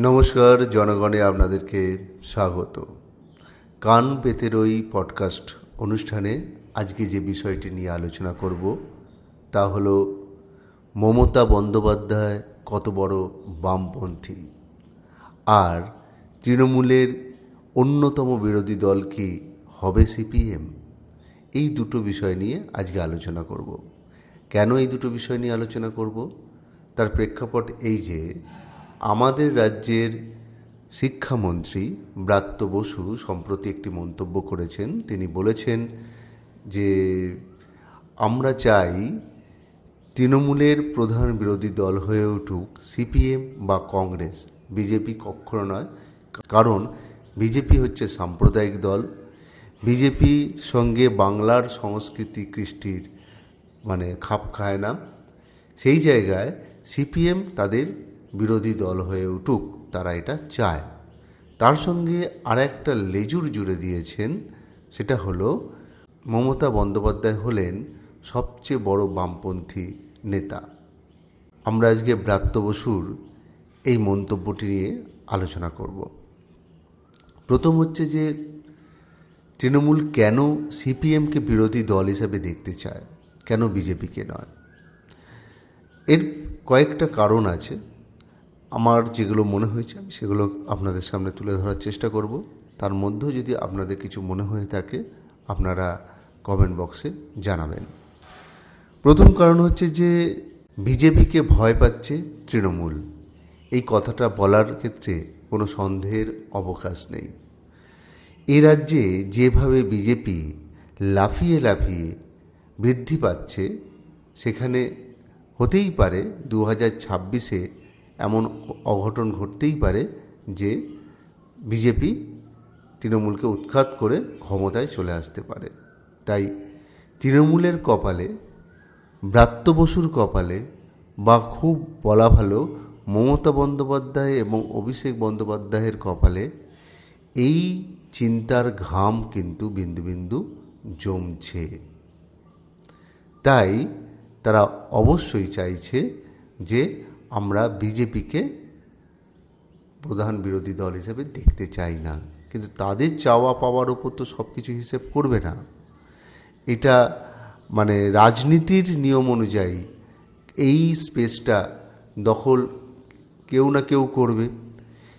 নমস্কার জনগণে আপনাদেরকে স্বাগত। কান পেতের ওই পডকাস্ট অনুষ্ঠানে আজকে যে বিষয়টি নিয়ে আলোচনা করব, তা হলো মমতা বন্দ্যোপাধ্যায় কত বড় বামপন্থী আর তৃণমূলের অন্যতম বিরোধী দল কি হবে সিপিএম? এই দুটো বিষয় নিয়ে আজকে আলোচনা করব। কেন এই দুটো বিষয় নিয়ে আলোচনা করব? তার প্রেক্ষাপট এই যে আমাদের রাজ্যের শিক্ষামন্ত্রী ব্রাত্য বসু সম্প্রতি একটি মন্তব্য করেছেন। তিনি বলেছেন যে, আমরা চাই তৃণমূলের প্রধান বিরোধী দল হয়ে উঠুক, সিপিএম বা কংগ্রেস। বিজেপি কখনো নয়। কারণ বিজেপি হচ্ছে সাম্প্রদায়িক দল। বিজেপি সঙ্গে বাংলার সংস্কৃতি কৃষ্টির মানে খাপ খায় না। সেই জায়গায় সিপিএম তাদের বিরোধী দল হয়ে উঠুক, তারা এটা চায়। তার সঙ্গে আর একটা লেজুর জুড়ে দিয়েছেন, সেটা হলো মমতা বন্দ্যোপাধ্যায় হলেন সবচেয়ে বড় বামপন্থী নেতা। আমরা আজকে ব্রাত্য বসুর এই মন্তব্যটি নিয়ে আলোচনা করব। প্রথম হচ্ছে যে, তৃণমূল কেন সিপিএমকে বিরোধী দল হিসেবে দেখতে চায়? কেন বিজেপিকে নয়? এর কয়েকটা কারণ আছে। আমার যেগুলো মনে হয়েছে, আমি সেগুলো আপনাদের সামনে তুলে ধরার চেষ্টা করব। তার মধ্যেও যদি আপনাদের কিছু মনে হয়ে থাকে, আপনারা কমেন্ট বক্সে জানাবেন। প্রথম কারণ হচ্ছে যে, বিজেপিকে ভয় পাচ্ছে তৃণমূল। এই কথাটা বলার ক্ষেত্রে কোনো সন্দেহের অবকাশ নেই। এ রাজ্যে যেভাবে বিজেপি লাফিয়ে লাফিয়ে বৃদ্ধি পাচ্ছে, সেখানে হতেই পারে দু হাজার ছাব্বিশে এমন অঘটন ঘটতেই পারে যে বিজেপি তৃণমূলকে উৎখাত করে ক্ষমতায় চলে আসতে পারে। তাই তৃণমূলের কপালে, ব্রাত্য বসুর কপালে বা খুব বলা ভালো মমতা বন্দ্যোপাধ্যায় এবং অভিষেক বন্দ্যোপাধ্যায়ের কপালে এই চিন্তার ঘাম কিন্তু বিন্দু বিন্দু জমছে। তাই তারা অবশ্যই চাইছে যে আমরা বিজেপিকে প্রধান বিরোধী দল হিসেবে দেখতে চাই না। কিন্তু তাদের চাওয়া পাওয়ার ওপর তো সব কিছু হিসেব করবে না। এটা মানে রাজনীতির নিয়ম অনুযায়ী এই স্পেসটা দখল কেউ না কেউ করবে।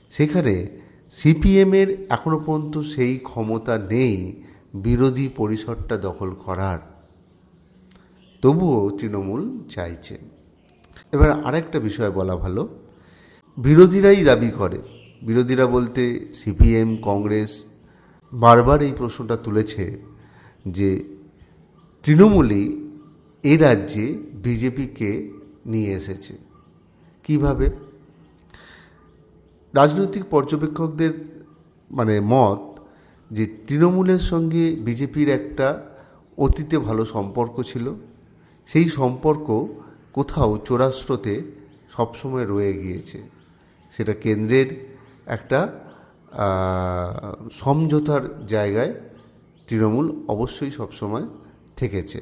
সেখানে সিপিএমের এখনও পর্যন্ত সেই ক্ষমতা নেই বিরোধী পরিসরটা দখল করার। তবুও তৃণমূল চাইছে। এবার আরেকটা বিষয় বলা ভালো। বিরোধীরাই দাবি করে। বিরোধীরা বলতে সিপিএম, কংগ্রেস বারবার এই প্রশ্নটা তুলেছে যে তৃণমূলই এ রাজ্যে বিজেপিকে নিয়ে এসেছে। কীভাবে? রাজনৈতিক পর্যবেক্ষকদের মানে মত যে তৃণমূলের সঙ্গে বিজেপির একটা অতীতে ভালো সম্পর্ক ছিল। সেই সম্পর্ক কোথাও চোরাস্রোতে সবসময় রয়ে গিয়েছে। সেটা কেন্দ্রের একটা সমঝোতার জায়গায় তৃণমূল অবশ্যই সবসময় থেকেছে।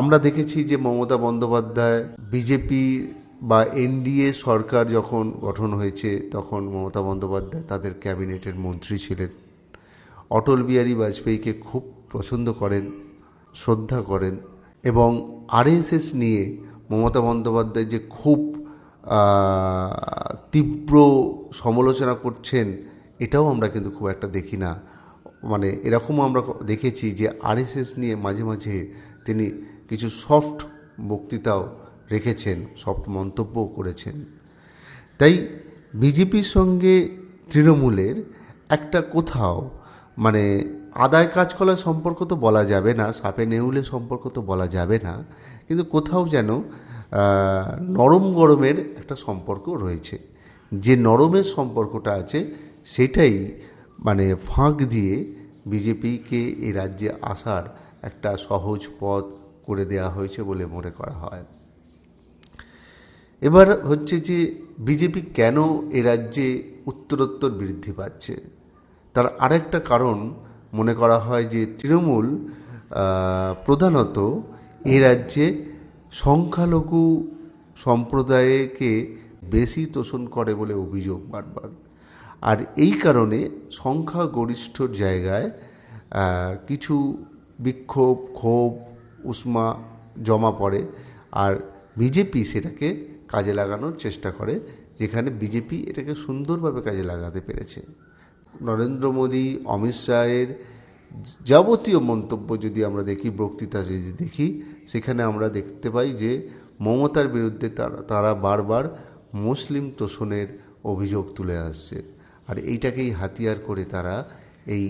আমরা দেখেছি যে মমতা বন্দ্যোপাধ্যায়, বিজেপি বা এনডিএ সরকার যখন গঠন হয়েছে, তখন মমতা বন্দ্যোপাধ্যায় তাদের ক্যাবিনেটের মন্ত্রী ছিলেন। অটল বিহারী বাজপেয়ীকে খুব পছন্দ করেন, শ্রদ্ধা করেন। এবং আরএসএস নিয়ে মমতা বন্দ্যোপাধ্যায় যে খুব তীব্র সমালোচনা করছেন, এটাও আমরা কিন্তু খুব একটা দেখি না। মানে এরকমও আমরা দেখেছি যে আরএসএস নিয়ে মাঝে মাঝে তিনি কিছু সফট বক্তৃতাও রেখেছেন, সফট মন্তব্যও করেছেন। তাই বিজেপির সঙ্গে তৃণমূলের একটা কোথাও মানে আদায় কাজ করার সম্পর্ক তো বলা যাবে না, সাপে নেউলে সম্পর্ক তো বলা যাবে না, কিন্তু কোথাও যেন নরম গরমের একটা সম্পর্ক রয়েছে। যে নরমের সম্পর্কটা আছে, সেটাই মানে ফাঁক দিয়ে বিজেপিকে এই রাজ্যে আসার একটা সহজ পথ করে দেওয়া হয়েছে বলে মনে করা হয়। এবার হচ্ছে যে, বিজেপি কেন এ রাজ্যে উত্তরোত্তর বৃদ্ধি পাচ্ছে? তার আরেকটা কারণ মনে করা হয় যে তৃণমূল প্রধানত এ রাজ্যে সংখ্যালঘু সম্প্রদায়কে বেশি তোষণ করে বলে অভিযোগ বারবার। আর এই কারণে সংখ্যাগরিষ্ঠ জায়গায় কিছু বিক্ষোভ, ক্ষোভ, উষ্মা জমা পড়ে আর বিজেপি সেটাকে কাজে লাগানোর চেষ্টা করে, যেখানে বিজেপি এটাকে সুন্দরভাবে কাজে লাগাতে পেরেছে। নরেন্দ্র মোদী, অমিত শাহের যাবতীয় মন্তব্য যদি আমরা দেখি, বক্তৃতা যদি দেখি, সেখানে আমরা দেখতে পাই যে মমতার বিরুদ্ধে তারা তারা বারবার মুসলিম তোষণের অভিযোগ তুলে আসছে। আর এইটাকেই হাতিয়ার করে তারা এই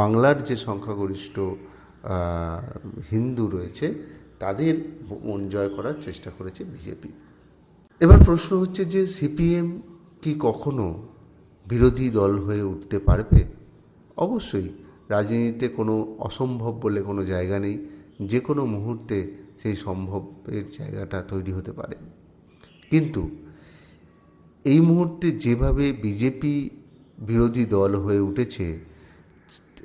বাংলার যে সংখ্যাগরিষ্ঠ হিন্দু রয়েছে, তাদের মন জয় করার চেষ্টা করেছে বিজেপি। এবার প্রশ্ন হচ্ছে যে সিপিএম কি কখনো বিরোধী দল হয়ে উঠতে পারবে? অবশ্যই। রাজনীতিতে কোনো অসম্ভব বলে কোনো জায়গা নেই। যে কোনো মুহূর্তে সেই সম্ভবের জায়গাটা তৈরি হতে পারে। কিন্তু এই মুহূর্তে যেভাবে বিজেপি বিরোধী দল হয়ে উঠেছে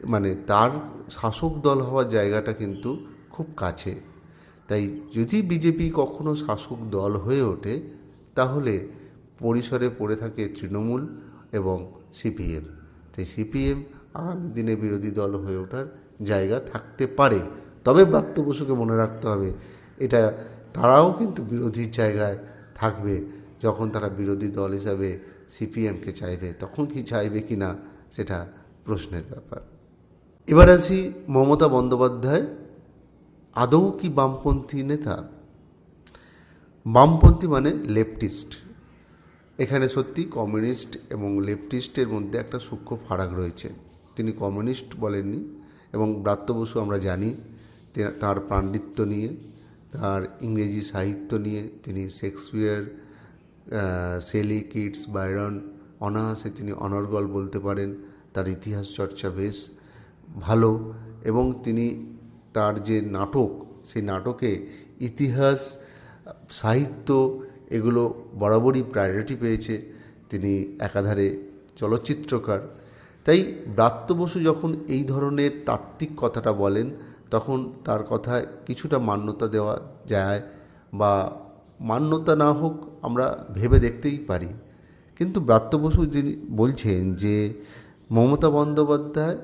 মানে তার শাসক দল হওয়ার জায়গাটা কিন্তু খুব কাছে। তাই যদি বিজেপি কখনো শাসক দল হয়ে ওঠে, তাহলে পরিসরে পড়ে থাকে তৃণমূল এবং সিপিএম। তাই সিপিএম আগামী দিনে বিরোধী দল হয়ে ওঠার জায়গা থাকতে পারে। তবে ব্রাত্য বসুকে মনে রাখতে হবে, এটা তারাও কিন্তু বিরোধীর জায়গায় থাকবে। যখন তারা বিরোধী দল হিসাবে সিপিএমকে চাইবে, তখন কি চাইবে কি না, সেটা প্রশ্নের ব্যাপার। এবার আসি মমতা বন্দ্যোপাধ্যায়, আদৌ কি বামপন্থী নেতা? বামপন্থী মানে লেফটিস্ট। এখানে সত্যি কমিউনিস্ট এবং লেফটিস্টের মধ্যে একটা সূক্ষ্ম ফারাক রয়েছে। তিনি কমিউনিস্ট বলেননি এবং ব্রাত্য বসু আমরা জানি তার পাণ্ডিত্য নিয়ে, তার ইংরেজি সাহিত্য নিয়ে, তিনি শেক্সপিয়ার সেলি, কিটস, বাইরন, অনায়াসে তিনি অনর্গল বলতে পারেন, তার ইতিহাস চর্চা বেশ ভালো এবং তিনি তার যে নাটক, সেই নাটকে ইতিহাস, সাহিত্য এগুলো বরাবরই প্রায়োরিটি পেয়েছে তিনি একাধারে চলচ্চিত্রকার। তাই ব্রাত্য বসু যখন এই ধরনের তাত্ত্বিক কথাটা বলেন, তখন তার কথায় কিছুটা মান্যতা দেওয়া যায় বা মান্যতা না হোক আমরা ভেবে দেখতেই পারি। কিন্তু ব্রাত্য বসু যিনি বলছেন যে, মমতা বন্দ্যোপাধ্যায়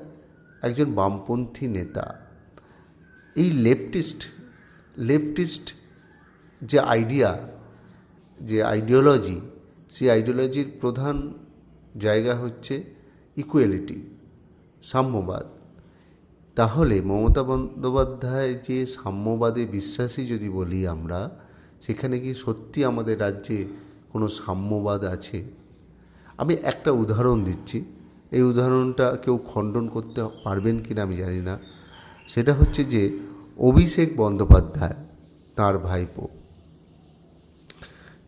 একজন বামপন্থী নেতা, এই লেফটিস্ট লেফটিস্ট যে আইডিয়া যে আইডিওলজি সেই আইডিওলজির প্রধান জায়গা হচ্ছে ইকুয়ালিটি সাম্যবাদ। তাহলে মমতা বন্দ্যোপাধ্যায় যে সাম্যবাদে বিশ্বাসী যদি বলি আমরা, সেখানে কি সত্যি আমাদের রাজ্যে কোনো সাম্যবাদ আছে? আমি একটা উদাহরণ দিচ্ছি। এই উদাহরণটা কেউ খণ্ডন করতে পারবেন কিনা আমি জানি না। সেটা হচ্ছে যে অভিষেক বন্দ্যোপাধ্যায়, তার ভাইপো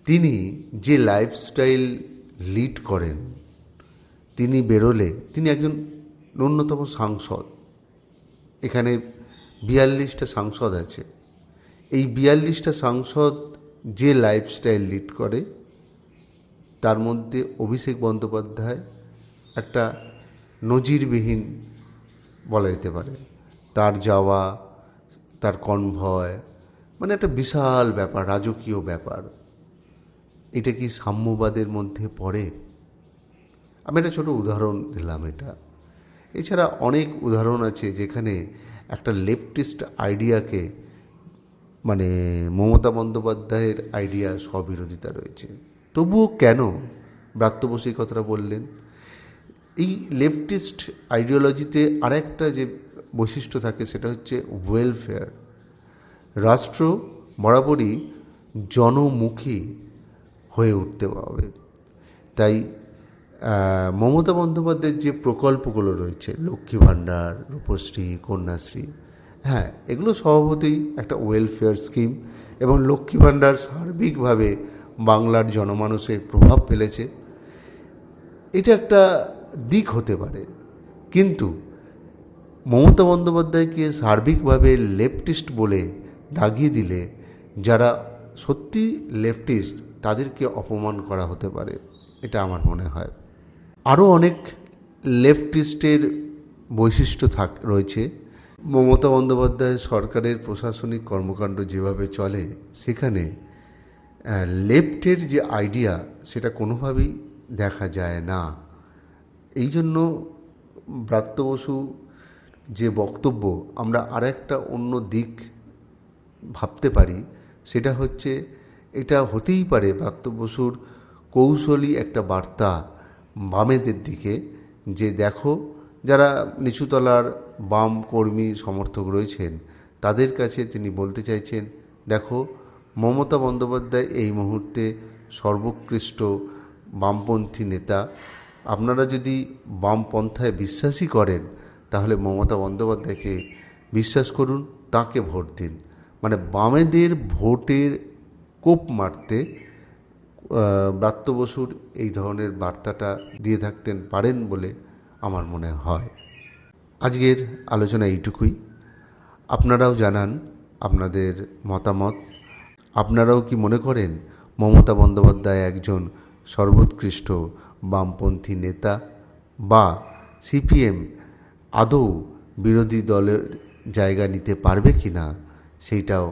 তিনি যে লাইফস্টাইল লিড করেন, তিনি বেরোলে তিনি একজন ন্যূনতম সাংসদ। এখানে বিয়াল্লিশটা সাংসদ আছে। এই বিয়াল্লিশটা সাংসদ যে লাইফস্টাইল লিড করে, তার মধ্যে অভিষেক বন্দ্যোপাধ্যায় একটা নজিরবিহীন বলা যেতে পারে। তার যাওয়া, তার কনভয় মানে একটা বিশাল ব্যাপার, রাজকীয় ব্যাপার। এটা কি সাম্যবাদের মধ্যে পড়ে? আমি একটা ছোট উদাহরণ দিলাম এটা। এছাড়া অনেক উদাহরণ আছে যেখানে একটা লেফটিস্ট আইডিয়াকে মানে মমতা বন্দ্যোপাধ্যায়ের আইডিয়া স্ববিরোধিতা রয়েছে। তবুও কেন ব্রাত্য বসু কথাটা বললেন? এই লেফটিস্ট আইডিওলজিতে আরেকটা যে বৈশিষ্ট্য থাকে সেটা হচ্ছে ওয়েলফেয়ার। রাষ্ট্র বরাবরই জনমুখী হয়ে উঠতে হবে। তাই মমতা বন্দ্যোপাধ্যায়ের যে প্রকল্পগুলো রয়েছে, লক্ষ্মী ভাণ্ডার, রূপশ্রী, কন্যাশ্রী হ্যাঁ এগুলো স্বভাবতই একটা ওয়েলফেয়ার স্কিম এবং লক্ষ্মী ভাণ্ডার সার্বিকভাবে বাংলার জনমানুষের প্রভাব ফেলেছে। এটা একটা দিক হতে পারে। কিন্তু মমতা বন্দ্যোপাধ্যায়কে সার্বিকভাবে লেফটিস্ট বলে দাগিয়ে দিলে, যারা সত্যি লেফটিস্ট তাদেরকে অপমান করা হতে পারে, এটা আমার মনে হয়। আরও অনেক লেফটিস্টের বৈশিষ্ট্য থাক, রয়েছে। মমতা বন্দ্যোপাধ্যায় সরকারের প্রশাসনিক কর্মকাণ্ড যেভাবে চলে, সেখানে লেফটের যে আইডিয়া সেটা কোনোভাবেই দেখা যায় না। এই জন্য ব্রাত্য বসু যে বক্তব্য, আমরা আরেকটা অন্য দিক ভাবতে পারি, সেটা হচ্ছে এটা হতেই পারে ব্রাত্য বসুর কৌশলী একটা বার্তা বামেদের দিকে যে দেখো, যারা নিচুতলার বাম কর্মী সমর্থক রয়েছেন, তাদের কাছে তিনি বলতে চাইছেন, দেখো, মমতা বন্দ্যোপাধ্যায় এই মুহূর্তে সর্বোৎকৃষ্ট বামপন্থী নেতা। আপনারা যদি বামপন্থায় বিশ্বাসই করেন, তাহলে মমতা বন্দ্যোপাধ্যায়কে বিশ্বাস করুন, তাকে ভোট দিন। মানে বামেদের ভোটের কোপ মারতে ব্রাত্য বসুর এই ধরনের বার্তাটা দিয়ে থাকতেন পারেন বলে আমার মনে হয়। আজকের আলোচনা এইটুকুই। আপনারাও জানান আপনাদের মতামত। আপনারাও কি মনে করেন মমতা বন্দ্যোপাধ্যায় একজন সর্বোৎকৃষ্ট বামপন্থী নেতা বা সিপিএম আদৌ বিরোধী দলের জায়গা নিতে পারবে কি না সেইটাও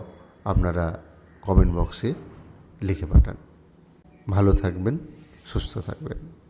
আপনারা কমেন্ট বক্সে লিখে পাঠান। ভালো থাকবেন সুস্থ থাকবেন।